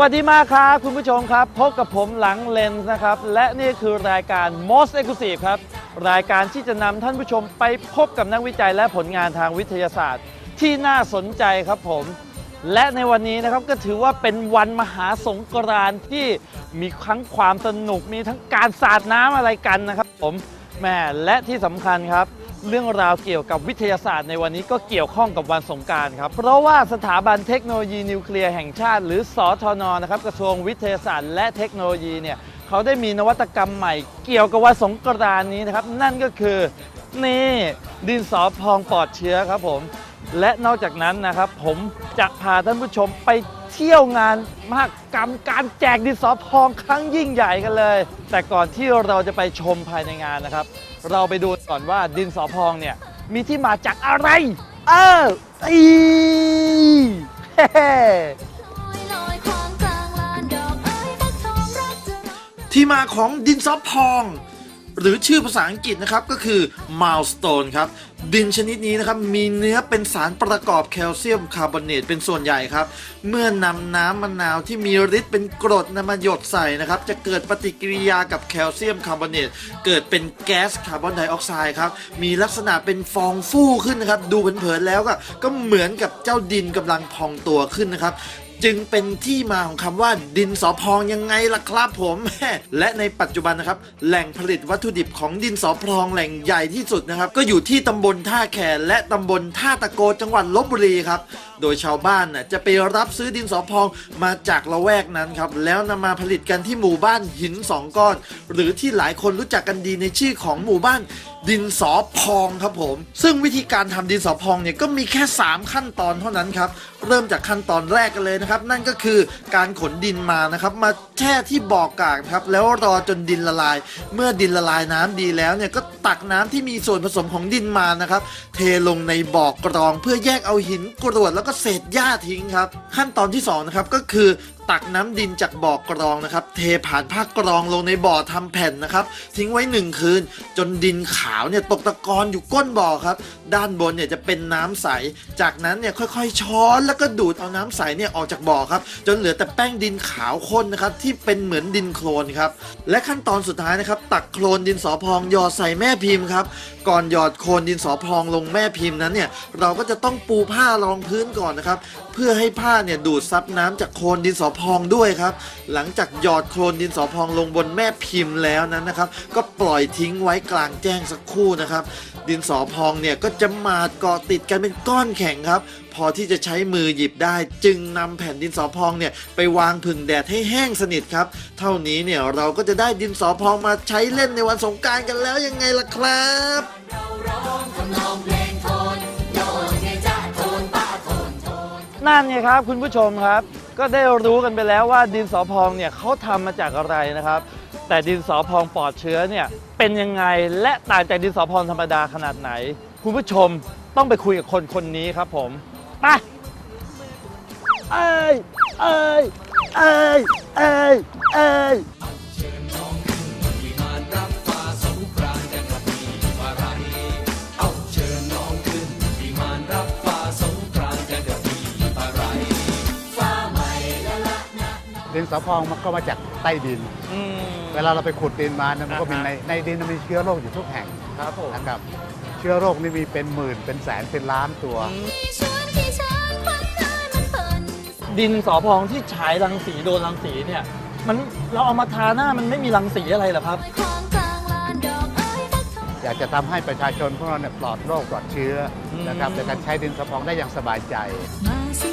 วัสดีมากครับคุณผู้ชมครับ พบกับผมหลังเลนส์นะครับ และนี่คือรายการ Most Exclusive ครับ รายการที่จะนำท่านผู้ชมไปพบกับนักวิจัยและผลงานทางวิทยาศาสตร์ ที่น่าสนใจครับผม และในวันนี้นะครับก็ถือว่าเป็นวันมหาสงกรานต์ที่มีทั้งความสนุกมีทั้งการสาดน้ำอะไรกันนะครับผมแหม่และที่สำคัญครับ เรื่องราวเกี่ยวกับวิทยาศาสตร์ในวันนี้ก็เกี่ยวข้องกับวันสงการครับ เพราะว่าสถาบันเทคโนโลยีนิวเคลียร์แห่งชาติ หรือสอทนนะครับกระทรวงวิทยาศาสตร์และเทคโนโลยีเนี่ยเขาได้มีนวัตกรรมใหม่เกี่ยวกับวันสงกรานนี้นะครับ นั่นก็คือนี่ดินสอพองปลอดเชื้อครับผม และนอกจากนั้นนะครับ ผมจะพาท่านผู้ชมไป เที่ยวงานมหกรรมการแจกดินสอพองครั้งยิ่งใหญ่กันเลย แต่ก่อนที่เราจะไปชมภายในงานนะครับ เราไปดูก่อนว่าดินสอพองเนี่ยมีที่มาจากอะไร เอออีที่มาของดินซอพอง หรือชื่อภาษาอังกฤษนะครับก็คือ milestone ครับ ดินชนิดนี้นะครับมีเนื้อเป็นสารประกอบแคลเซียมคาร์บอเนตเป็นส่วนใหญ่ครับ เมื่อนำน้ำมะนาวที่มีฤทธิ์เป็นกรดนำมาหยดใส่นะครับ จะเกิดปฏิกิริยากับแคลเซียมคาร์บอเนตเกิดเป็นแก๊สคาร์บอนไดออกไซด์ครับมีลักษณะเป็นฟองฟู่ขึ้นนะครับ ดูเผินๆแล้วก็ก็เหมือนกับเจ้าดินกำลังพองตัวขึ้นนะครับ จึงเป็นที่มาของคำว่าดินสอพองยังไงล่ะครับผม และในปัจจุบันนะครับ แหล่งผลิตวัตถุดิบของดินสอพองแหล่งใหญ่ที่สุดนะครับ ก็อยู่ที่ตำบลท่าแขและตำบลท่าตะโกจังหวัดลบบุรีครับ โดยชาวบ้านน่ะจะไปรับซื้อดินสอพองมาจากละแวกนั้นครับ แล้วนำมาผลิตกันที่หมู่บ้านหินสองก้อน หรือที่หลายคนรู้จักกันดีในชื่อของหมู่บ้านดินสอพองครับผม ซึ่งวิธีการทำดินสอพองเนี่ยก็มีแค่ 3 ขั้นตอนเท่านั้นครับ เริ่มจากขั้นตอนแรกกันเลยนะครับ นั่นก็คือการขนดินมานะครับ มาแช่ที่บ่อกากครับ แล้วรอจนดินละลาย เมื่อดินละลายน้ำดีแล้วเนี่ยก็ตักน้ำที่มีส่วนผสมของดินมานะครับ เทลงในบ่อกรอง เพื่อแยกเอาหินกรวดแล้วก็เศษหญ้าทิ้งครับ ขั้นตอนที่สองนะครับก็คือ ตักน้ำดินจากบ่อกรองนะครับ เทผ่านผ้ากรองลงในบ่อทำแผ่นนะครับ ทิ้งไว้หนึ่งคืน จนดินขาวเนี่ยตกตะกอนอยู่ก้นบ่อครับ ด้านบนเนี่ยจะเป็นน้ำใส จากนั้นเนี่ยค่อยๆ ช้อนแล้วก็ดูดเอาน้ำใสเนี่ยออกจากบ่อครับ จนเหลือแต่แป้งดินขาวข้นนะครับที่เป็นเหมือนดินโคลนครับและขั้นตอนสุดท้ายนะครับ ตักโคลนดินสอพองหยอดใส่แม่พิมพ์ครับก่อนหยอดโคลนดินสอพองลงแม่พิมพ์นั้นเนี่ยเราก็จะต้องปูผ้ารองพื้นก่อนนะครับ เพื่อให้ผ้าเนี่ยดูดซับน้ำจากโคลนดินสอพองด้วยครับ หลังจากหยอดโคลนดินสอพองลงบนแม่พิมพ์แล้วนั้นนะครับ ก็ปล่อยทิ้งไว้กลางแจ้งสักครู่นะครับ ดินสอพองเนี่ยก็จะมาดเกาะติดกันเป็นก้อนแข็งครับ พอที่จะใช้มือหยิบได้ จึงนำแผ่นดินสอพองเนี่ยไปวางผึ่งแดดให้แห้งสนิทครับ เท่านี้เนี่ยเราก็จะได้ดินสอพองมาใช้เล่นในวันสงการกันแล้วยังไงล่ะครับนั่นไงครับคุณผู้ชมครับ ก็ได้รู้กันไปแล้วว่าดินสอพองเนี่ยเขาทำมาจากอะไรนะครับ แต่ดินสอพองปลอดเชื้อเนี่ยเป็นยังไงและต่างจากดินสอพองธรรมดาขนาดไหน คุณผู้ชมต้องไปคุยกับคนคนนี้ครับผมไปเอ้ยเอ้ยเอ้ยเอ้ยเอ้ย ดินสอพองมันก็มาจากใต้ดิน อืม เวลาเราไปขุดดินมาเนี่ยมันก็มีอ่าฮะ ในในดินมันมีเชื้อโรคอยู่ทุกแห่งครับผมนะครับเชื้อโรคนี่มีเป็นหมื่นเป็นแสนเป็นล้านตัวที่ช้อนที่ช้างควันเอ้ยมันเปิ่นดินสอพองที่ฉายรังสีโดนรังสีเนี่ย มันเราเอามาทาหน้ามันไม่มีรังสีอะไรเหรอครับลอยควางกลางลานดอกเอ้ยฟักทองอยากจะทำให้ประชาชนพวกเราเนี่ยปลอดโรคปลอดเชื้ออมนะครับในการใช้ดินสอพองได้อย่างสบายใจ มาสิ